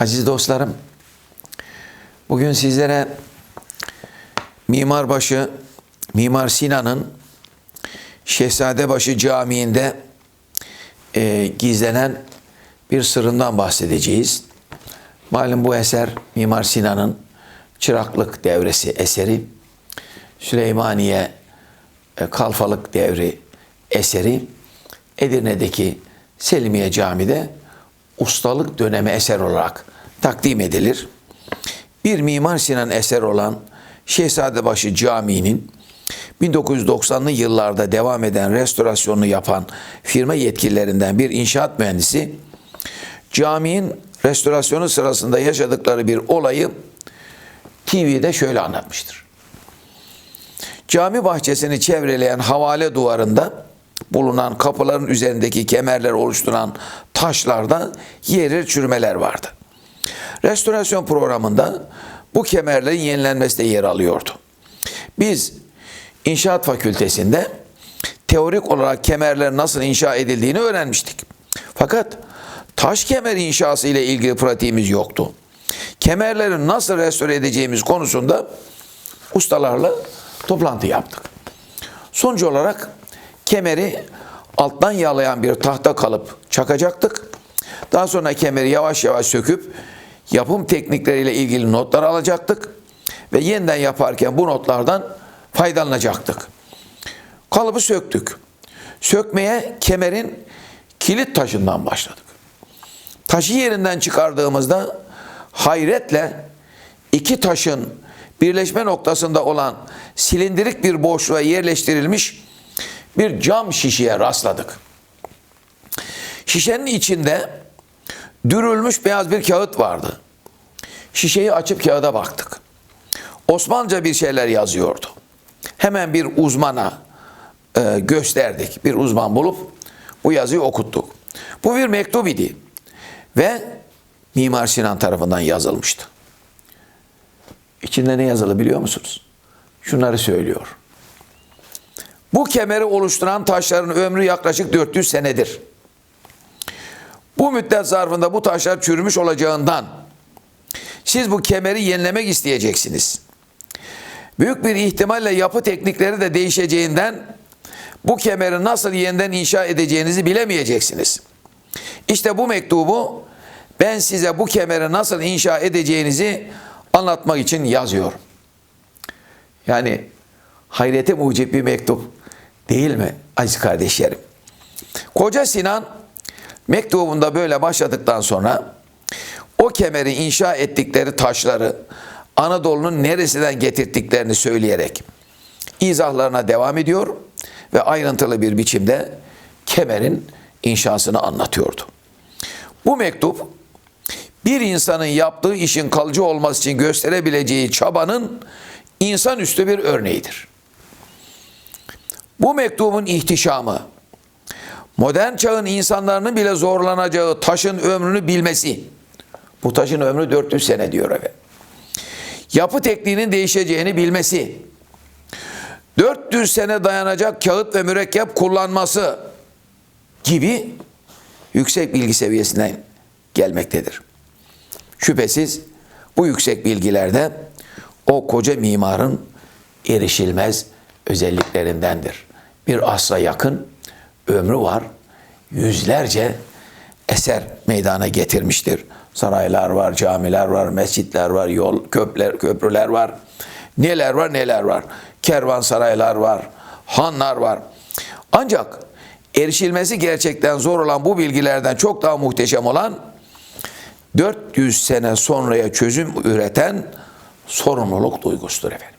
Aziz dostlarım, bugün sizlere Mimarbaşı Mimar Sinan'ın Şehzadebaşı Camii'nde e, gizlenen bir sırrından bahsedeceğiz. Malum bu eser Mimar Sinan'ın çıraklık devresi eseri, Süleymaniye e, kalfalık devri eseri, Edirne'deki Selimiye Camii'de ustalık dönemi eser olarak takdim edilir. Bir Mimar Sinan eser olan Şehzadebaşı Camii'nin 1990'lı yıllarda devam eden restorasyonunu yapan firma yetkililerinden bir inşaat mühendisi caminin restorasyonu sırasında yaşadıkları bir olayı TV'de şöyle anlatmıştır. Cami bahçesini çevreleyen havale duvarında bulunan kapıların üzerindeki kemerler oluşturan taşlarda yerir çürümeler vardı. Restorasyon programında bu kemerlerin yenilenmesi de yer alıyordu. Biz inşaat fakültesinde teorik olarak kemerlerin nasıl inşa edildiğini öğrenmiştik. Fakat taş kemer inşası ile ilgili pratiğimiz yoktu. Kemerleri nasıl restore edeceğimiz konusunda ustalarla toplantı yaptık. Sonuç olarak kemeri alttan yağlayan bir tahta kalıp çakacaktık. Daha sonra kemeri yavaş yavaş söküp yapım teknikleriyle ilgili notlar alacaktık ve yeniden yaparken bu notlardan faydalanacaktık. Kalıbı söktük. Sökmeye kemerin kilit taşından başladık. Taşı yerinden çıkardığımızda hayretle iki taşın birleşme noktasında olan silindirik bir boşluğa yerleştirilmiş bir cam şişeye rastladık. Şişenin içinde dürülmüş beyaz bir kağıt vardı. Şişeyi açıp kağıda baktık. Osmanlıca bir şeyler yazıyordu. Hemen bir uzmana e, gösterdik. Bir uzman bulup bu yazıyı okuttuk. Bu bir mektup idi ve Mimar Sinan tarafından yazılmıştı. İçinde ne yazılı biliyor musunuz? Şunları söylüyor. Bu kemeri oluşturan taşların ömrü yaklaşık 400 senedir. Bu müddet zarfında bu taşlar çürümüş olacağından siz bu kemeri yenilemek isteyeceksiniz. Büyük bir ihtimalle yapı teknikleri de değişeceğinden bu kemeri nasıl yeniden inşa edeceğinizi bilemeyeceksiniz. İşte bu mektubu ben size bu kemeri nasıl inşa edeceğinizi anlatmak için yazıyorum. Yani hayrete mucib bir mektup değil mi aziz kardeşlerim? Koca Sinan mektubunda böyle başladıktan sonra o kemeri inşa ettikleri taşları Anadolu'nun neresinden getirttiklerini söyleyerek izahlarına devam ediyor ve ayrıntılı bir biçimde kemerin inşasını anlatıyordu. Bu mektup bir insanın yaptığı işin kalıcı olması için gösterebileceği çabanın insanüstü bir örneğidir. Bu mektubun ihtişamı, modern çağın insanların bile zorlanacağı taşın ömrünü bilmesi, bu taşın ömrü 400 sene diyor efendim. Yapı tekniğinin değişeceğini bilmesi, 400 sene dayanacak kağıt ve mürekkep kullanması gibi yüksek bilgi seviyesinden gelmektedir. Şüphesiz bu yüksek bilgilerde o koca mimarın erişilmez özelliklerindendir. Bir asra yakın ömrü var. Yüzlerce eser meydana getirmiştir. Saraylar var, camiler var, mescitler var, yol, köprüler, köprüler var. Neler var, neler var. Kervansaraylar var, hanlar var. Ancak erişilmesi gerçekten zor olan bu bilgilerden çok daha muhteşem olan 400 sene sonraya çözüm üreten sorumluluk duygusudur efendim.